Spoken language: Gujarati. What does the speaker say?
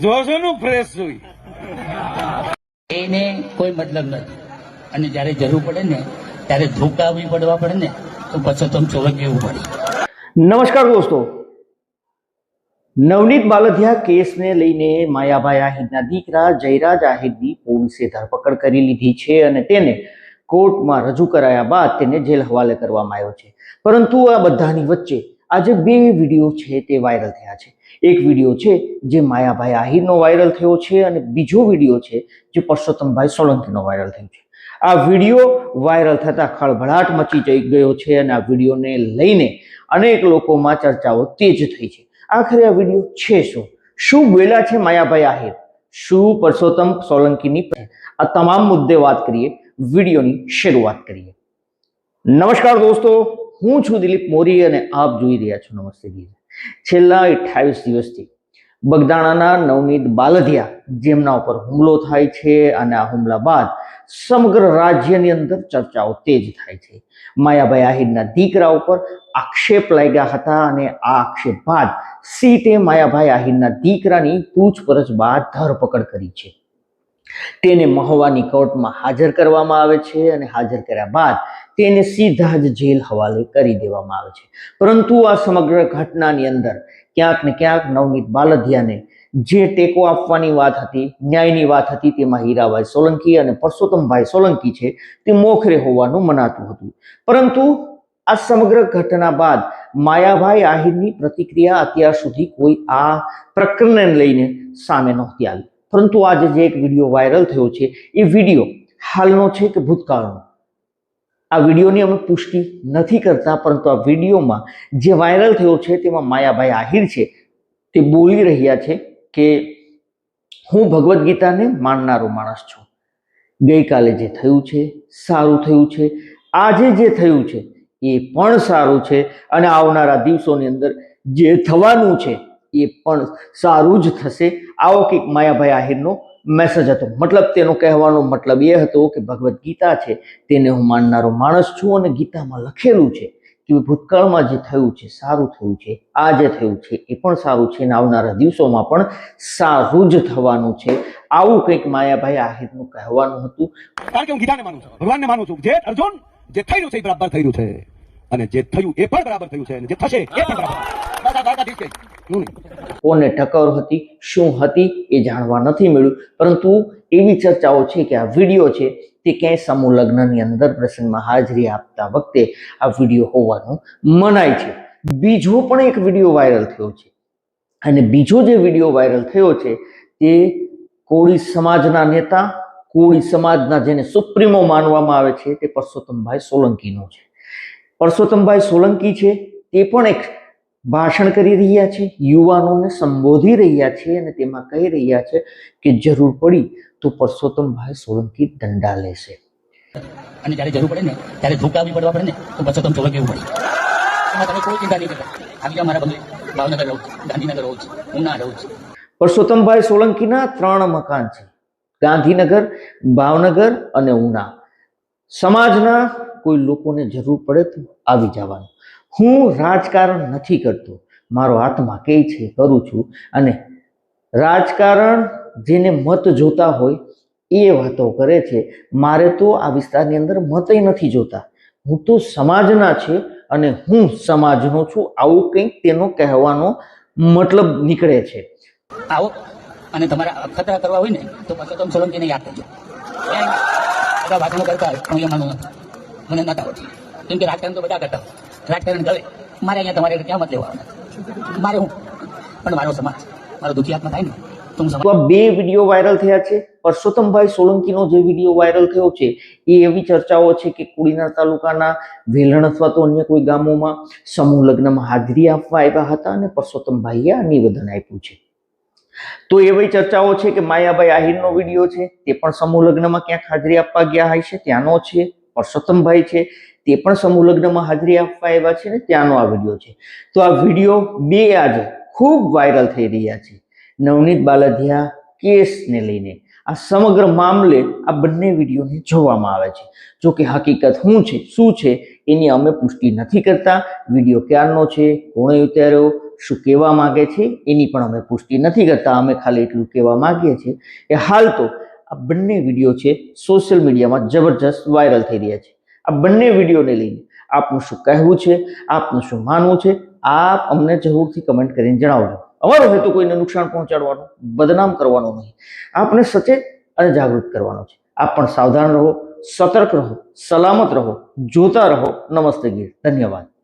જોશો નું ફ્રેશ જોઈ એને કોઈ મતલબ નથી. અને જ્યારે જરૂર પડે ને ત્યારે ધોકાવી પડવા પડે ને તો પછી તમે ચોરક એવું પડે? નમસ્કાર દોસ્તો. નવનીત બાલધિયા કેસને લઈને માયાભાઈ આહિરના દીકરા જયરાજ આહિરની પોલીસે ધરપકડ કરી લીધી છે અને તેને કોર્ટમાં રજૂ કરાયા બાદ તેને જેલ હવાલે કરવામાં આવ્યો છે. પરંતુ આ બધાની વચ્ચે આજે બે વીડિયો છે તે વાયરલ થયા છે. એક વીડિયો છે જે માયાભાઈ આહિરનો વાયરલ થયો છે અને બીજો વીડિયો છે જે પરસોત્તમભાઈ સોલંકીનો વાયરલ થયો છે. આ વીડિયો વાયરલ થતા ખળભળાટ મચી જઈ ગયો છે અને આ વિડીયોને લઈને અનેક લોકોમાં ચર્ચાઓ તેજ થઈ છે. આખરે આ વીડિયો છે શું? શું બોલ્યા છે માયાભાઈ આહિર? શું પરસોત્તમ સોલંકીની આ તમામ મુદ્દે વાત કરીએ વિડીયોની શરૂઆત કરીએ. નમસ્કાર દોસ્તો. હું છું દિલીપ મોરી અને આપ જોઈ રહ્યા છો નમસ્તે ગીર છેલ્લા અઠ્યાવીસ દિવસથી બગદાણાના નવનીત બાલધિયા જેમના ઉપર હુમલો થાય છે અને આ હુમલા બાદ સમગ્ર રાજ્યની અંદર ચર્ચાઓ તેજ થાય છે. માયાભાઈ આહિરના દીકરા ઉપર આક્ષેપ લાગ્યા હતા અને આ આક્ષેપ બાદ સીટે માયાભાઈ આહિરના દીકરાની પૂછપરછ બાદ ધરપકડ કરી છે. તેને મહવાની કોર્ટમાં હાજર કરવામાં આવે છે અને હાજર કર્યા બાદ તેને સીધા જ જેલ હવાલે કરી દેવામાં આવે છે. પરંતુ આ સમગ્ર ઘટનાની અંદર ક્યાંક ને ક્યાંક નવનીત બાલધિયાને જે ટેકો આપવાની વાત હતી, ન્યાયની વાત હતી, તેમાં હીરાભાઈ સોલંકી અને પરસોત્તમભાઈ સોલંકી છે, તે મોખરે હોવાનું મનાતું હતું. પરંતુ આ સમગ્ર ઘટના બાદ માયાભાઈ આહિરની પ્રતિક્રિયા અત્યાર સુધી કોઈ આ પ્રકરણને લઈને સામે નહોતી આવી. પરંતુ આજે જે એક વીડિયો વાયરલ થયો છે, એ વીડિયો હાલનો છે કે ભૂતકાળનો? આ વિડીયોની અમે પુષ્ટિ નથી કરતા, પરંતુ આ વિડીયોમાં જે વાયરલ થયો છે, તેમાં માયાભાઈ આહિર છે. તે બોલી રહ્યા છે કે, હું ભગવદ્ ગીતાને માનનારો માણસ છું. ગઈકાલે જે થયું છે, સારું થયું છે, આજે જે થયું છે, એ પણ સારું છે અને આવનારા દિવસોની અંદર જે થવાનું છે એ પણ સારું જ થશે આવો કંઈક માયાભાઈ આહિરનો મેસેજ હતો મતલબ તેનો કહેવાનો મતલબ એ હતો કે ભગવદ્ ગીતા છે તેને હું માનનારો માણસ છું અને ગીતામાં લખેલું છે કે ભૂતકાળમાં જે થયું છે સારું થયું છે આ જે થયું છે એ પણ સારું છે અને આવનારા દિવસોમાં પણ સારું જ થવાનું છે આવું કંઈક માયાભાઈ આહિરનું કહેવાનું હતું કારણ કે હું ગીતાને માનું છું ભગવાનને માનું છું જે અર્જુન જે થયેલું છે એ બરાબર થયું છે અને જે થયું એ પણ બરાબર થયું છે અને જે થશે એ પણ બરાબર. કોને ટકાવર હતી, શું હતી એ જાણવા નથી મળ્યું. પરંતુ એવી ચર્ચાઓ છે કે આ વીડિયો છે તે ક્યાંય સમૂહ લગ્નની અંદર પ્રસંગમાં હાજરી આપતા વખતે આ વીડિયો હોવાનું મનાય છે. બીજો પણ એક વીડિયો વાયરલ થયો છે. અને બીજો જે વીડિયો વાયરલ થયો છે તે કોળી સમાજના નેતા, કોળી સમાજના જેને સુપ્રીમો માનવામાં આવે છે તે પરસોત્તમભાઈ સોલંકીનો છે. પરસોત્તમભાઈ સોલંકી છે તે પણ એક ભાષણ કરી રહ્યા છે યુવાનોને સંબોધી રહ્યા છે અને તેમાં કહી રહ્યા છે કે જરૂર પડી તો પરસોત્તમભાઈ સોલંકી દંડા લેશે. અને જ્યારે જરૂર પડે ને ત્યારે ધોકાવી પડવા પડે ને તો પરસોત્તમ સોલંકી એવું પડે. તમે કોઈ ચિંતા નહીં કરતા. આવી મારા બંગલે ભાવનગર રહું છું ગાંધીનગર રહું છું ઉના રહું. છું પરસોત્તમભાઈ સોલંકીના ત્રણ મકાન છે ગાંધીનગર ભાવનગર અને ઉના. સમાજના કોઈ લોકોને જરૂર પડે તો આવી જવાનું. હું રાજકારણ નથી કરતો. મારો આત્મા કે છે, કરું છું. અને રાજકારણ જેને મત જોતા હોય, એ વાતો કરે છે. મારે તો આ વિસ્તારની અંદર મતય નથી જોતા. હું તો સમાજના છે અને હું સમાજનો છું. આવું કંઈક તેનો કહેવાનો મતલબ નીકળે છે. આવો, અને તમારા અખતરા કરવા હોય ને, તો પરસોત્તમ સોલંકીને યાદ કરજો. બધા ભાષણો કરતા હું નથી મને નતા આવડતી. કેમ કે રાજકારણ તો બધા કરતા હોય. રાજકારણ કરે મારે અહીંયા તમારે ક્યાં મત લેવા મારે હું? પણ મારો સમાજ, મારો દુઃખી આત્મા થાય ને, તો બે વીડિયો વાયરલ થયા છે. પરસોત્તમભાઈ સોલંકીનો જે વીડિયો વાયરલ થયો છે, એ એવી ચર્ચાઓ છે કે કુડીના તાલુકાના વેલણ અથવા તો અન્ય કોઈ ગામોમાં સમૂહ લગ્નમાં હાજરી આપવા આવ્યા હતા અને પરસોત્તમભાઈએ આ નિવેદન આપ્યું છે. તો એવી ચર્ચાઓ છે કે માયાભાઈ આહિરનો વીડિયો છે, તે પણ સમૂહ લગ્નમાં ક્યાંક હાજરી આપવા ગયા હશે ત્યાંનો છે. પરસોત્તમભાઈ છે, તે પણ સમૂહ લગ્નમાં હાજરી આપવા આવ્યા છે ને, ત્યાંનો આ વીડિયો છે. તો આ વીડિયો બે આજે ખૂબ વાયરલ થઈ રહ્યા છે. નવનીત બાલધિયા કેસને લઈને. આ સમગ્ર મામલે આ બંને વિડીયોને જોવામાં આવે છે. જો કે હકીકત શું છે શું છે, એની અમે પુષ્ટિ નથી કરતા. વીડિયો ક્યારનો છે, કોણે ઉતાર્યો, શું કહેવા માગે છે, એની પણ અમે પુષ્ટિ નથી કરતા. અમે ખાલી એટલું કહેવા માગીએ છીએ કે હાલ તો આ બંને વીડિયો છે સોશિયલ મીડિયામાં જબરજસ્ત વાયરલ થઈ રહ્યા છે. આ બંને વિડીયોને લઈને આપનું શું કહેવું છે? આપનું શું માનવું છે? આપ અમને જરૂરથી કમેન્ટ કરીને જણાવજો. અમારો હેતુ કોઈને નુકસાન પહોંચાડવાનો, બદનામ કરવાનો નહીં. આપને સચેત અને જાગૃત કરવાનો છે. આપ પણ સાવધાન રહો, સતર્ક રહો, સલામત રહો, જોતા રહો. નમસ્તે ગીર. ધન્યવાદ.